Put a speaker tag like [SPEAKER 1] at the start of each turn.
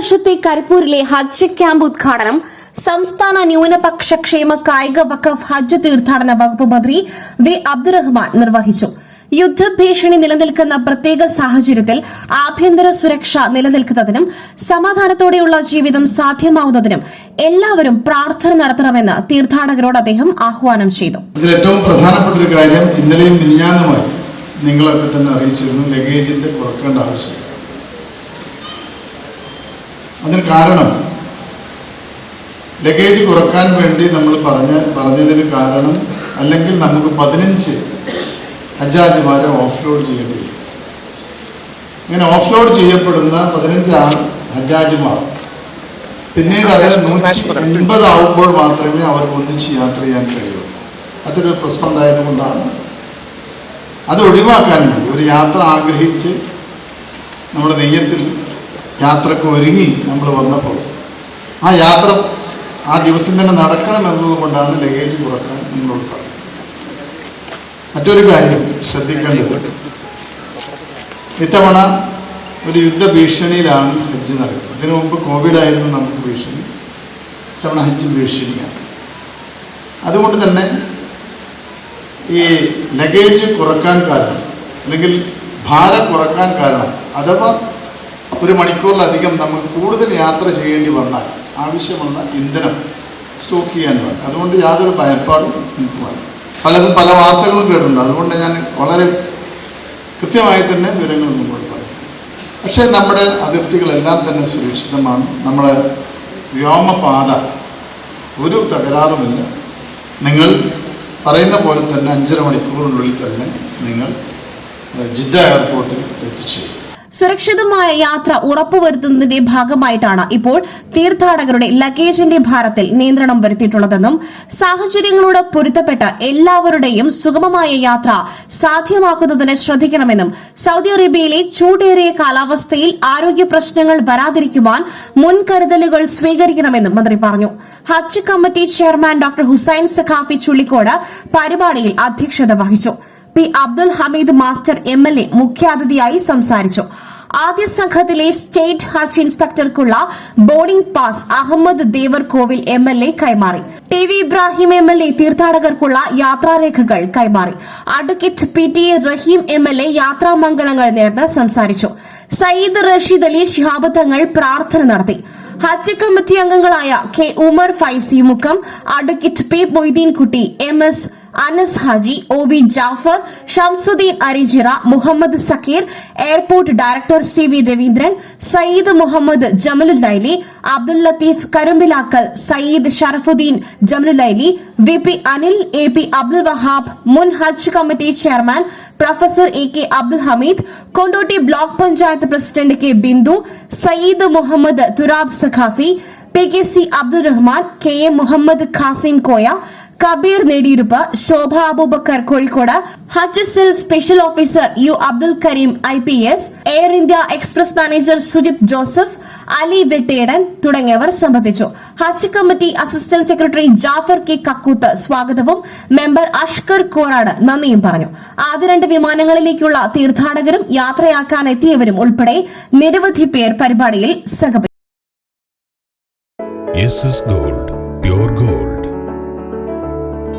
[SPEAKER 1] വർഷത്തെ കരിപ്പൂരിലെ ഹജ്ജ് ക്യാമ്പ് ഉദ്ഘാടനം സംസ്ഥാന ന്യൂനപക്ഷ ക്ഷേമ കായിക വഖഫ് ഹജ്ജ് തീർത്ഥാടന വകുപ്പ് മന്ത്രി വി അബ്ദുറഹ്മാൻ നിർവഹിച്ചു. യുദ്ധഭീഷണി നിലനിൽക്കുന്ന പ്രത്യേക സാഹചര്യത്തിൽ ആഭ്യന്തര സുരക്ഷ നിലനിൽക്കുന്നതിനും സമാധാനത്തോടെയുള്ള ജീവിതം സാധ്യമാവുന്നതിനും എല്ലാവരും പ്രാർത്ഥന നടത്തണമെന്ന് തീർത്ഥാടകരോട് അദ്ദേഹം ആഹ്വാനം ചെയ്തു.
[SPEAKER 2] ഏറ്റവും പ്രധാനപ്പെട്ട ഒരു കാര്യം ഇന്നലെയും മിനിഞ്ഞാന്നുമായി നിങ്ങളൊക്കെ തന്നെ അറിയിച്ചിരുന്നു ലഗേജിന്റെ കുറക്കേണ്ട ആവശ്യം അതിന് കാരണം? ലഗേജ് കുറയ്ക്കാൻ വേണ്ടി നമ്മൾ പറഞ്ഞ പറഞ്ഞതിന് കാരണം അല്ലെങ്കിൽ നമുക്ക് പതിനഞ്ച് ഹജാജിമാരെ ഓഫ്ലോഡ് ചെയ്യേണ്ടി വരും. ഇങ്ങനെ ഓഫ്ലോഡ് ചെയ്യപ്പെടുന്ന പതിനഞ്ച് ഹജാജിമാർ. പിന്നീട് അത് നൂറ്റി എൺപതാവുമ്പോൾ മാത്രമേ അവർക്ക് ഒന്നിച്ച് യാത്ര ചെയ്യാൻ കഴിയൂ അതൊരു പ്രശ്നം ഉണ്ടായതുകൊണ്ടാണ്. അത് ഒഴിവാക്കാൻ വേണ്ടി ഒരു യാത്ര ആഗ്രഹിച്ച് നമ്മുടെ നെയ്യത്തിൽ യാത്രയ്ക്ക് ഒരുങ്ങി നമ്മൾ വന്നപ്പോൾ. ആ യാത്ര ആ ദിവസം തന്നെ നടക്കണം എന്നതുകൊണ്ടാണ് ലഗേജ് കുറയ്ക്കാൻ നിങ്ങളോട് പറഞ്ഞത്. മറ്റൊരു കാര്യം ശ്രദ്ധിക്കേണ്ടത്. ഇത്തവണ ഒരു യുദ്ധ ഭീഷണിയിലാണ് ഹജ്ജ് നടക്കുന്നത്. ഇതിനു മുമ്പ് കോവിഡായിരുന്നു നമുക്ക് ഭീഷണി. ഇത്തവണ ഹജ്ജ് ഭീഷണിയാണ്. അതുകൊണ്ട് തന്നെ ഈ ലഗേജ് കുറയ്ക്കാൻ കാരണം അല്ലെങ്കിൽ ഭാരം കുറയ്ക്കാൻ കാരണം അഥവാ ഒരു മണിക്കൂറിലധികം നമുക്ക് കൂടുതൽ യാത്ര ചെയ്യേണ്ടി വന്നാൽ ആവശ്യമുള്ള ഇന്ധനം സ്റ്റോക്ക് ചെയ്യാൻ വേണം. അതുകൊണ്ട് യാതൊരു ഭയപ്പാടും എനിക്ക് വേണം പലതും പല വാർത്തകളും കേട്ടിട്ടുണ്ട്. അതുകൊണ്ട് ഞാൻ വളരെ കൃത്യമായി തന്നെ വിവരങ്ങൾ മുമ്പോട്ട് പറയും. പക്ഷേ നമ്മുടെ അതിർത്തികളെല്ലാം തന്നെ സുരക്ഷിതമാണ്. നമ്മുടെ വ്യോമപാത ഒരു തകരാറുമില്ല. നിങ്ങൾ പറയുന്ന പോലെ തന്നെ അഞ്ചര മണിക്കൂറിനുള്ളിൽ തന്നെ നിങ്ങൾ ജിദ്ദ എയർപോർട്ടിൽ എത്തിച്ചേരും.
[SPEAKER 1] സുരക്ഷിതമായ യാത്ര ഉറപ്പുവരുത്തുന്നതിന്റെ ഭാഗമായിട്ടാണ് ഇപ്പോൾ തീർത്ഥാടകരുടെ ലഗേജിന്റെ ഭാരത്തിൽ നിയന്ത്രണം വരുത്തിയിട്ടുള്ളതെന്നും സാഹചര്യങ്ങളോട് പൊരുത്തപ്പെട്ട എല്ലാവരുടെയും സുഗമമായ യാത്ര സാധ്യമാക്കുന്നതിന് ശ്രദ്ധിക്കണമെന്നും സൗദി അറേബ്യയിലെ ചൂടേറിയ കാലാവസ്ഥയിൽ ആരോഗ്യ പ്രശ്നങ്ങൾ വരാതിരിക്കുവാൻ മുൻകരുതലുകൾ സ്വീകരിക്കണമെന്നും മന്ത്രി പറഞ്ഞു. Hajj committee chairman doctor Hussain Sakhafi Chullikode പരിപാടിയിൽ അധ്യക്ഷത വഹിച്ചു. P Abdul Hameed master M L A മുഖ്യാതിഥിയായി സംസാരിച്ചു. ആദ്യ സംഘത്തിലെ state Hajj ഇൻസ്പെക്ടർക്കുള്ള boarding pass Ahammed Devar Kovil M L A കൈമാറി. T V Ibrahim M L A തീർത്ഥാടകർക്കുള്ള യാത്രാരേഖകൾ കൈമാറി. Advocate P T A Rahim M L A യാത്രാമംഗളങ്ങൾ നേർന്ന് സംസാരിച്ചു. സയ്യിദ് റഷീദ് അലി ശിഹാബ് തങ്ങൾ പ്രാർത്ഥന നടത്തി. ഹജ്ജ് കമ്മിറ്റി അംഗങ്ങളായ K Umar Faizy Mukkam advocate P Moideenkutty M S Anas Haji O V Jafar Shamsudheen Arijira Muhammad Sakkeer airport director C V Raveendran Sayyid Muhammad Jamalullaili Abdul Latheef Karumbilakkal Sayyid Sharafudheen Jamalullaili V P Anil A P Abdul Wahab മുൻ Hajj committee chairman professor A K Abdul Hameed Kondotty block panchayat president K Bindu Sayyid Muhammad Thurab Sakhafi P K C Abdurahman K A Muhammad Qasim Koya Kabeer Nediyiruppu Shobha Abubakar Kozhikode Hajj cell special officer U Abdul Kareem I P S Air India Express manager Sujith Joseph Ali Vettedan തുടങ്ങിയവർ സംബന്ധിച്ചു. Hajj committee assistant secretary Jafar K Kakkooth സ്വാഗതവും member Ashkar Korad നന്ദിയും പറഞ്ഞു. ആദ്യ രണ്ട് വിമാനങ്ങളിലേക്കുള്ള തീർത്ഥാടകരും യാത്രയാക്കാൻ എത്തിയവരും ഉൾപ്പെടെ നിരവധി പേർ പരിപാടിയിൽ
[SPEAKER 3] S gold pure gold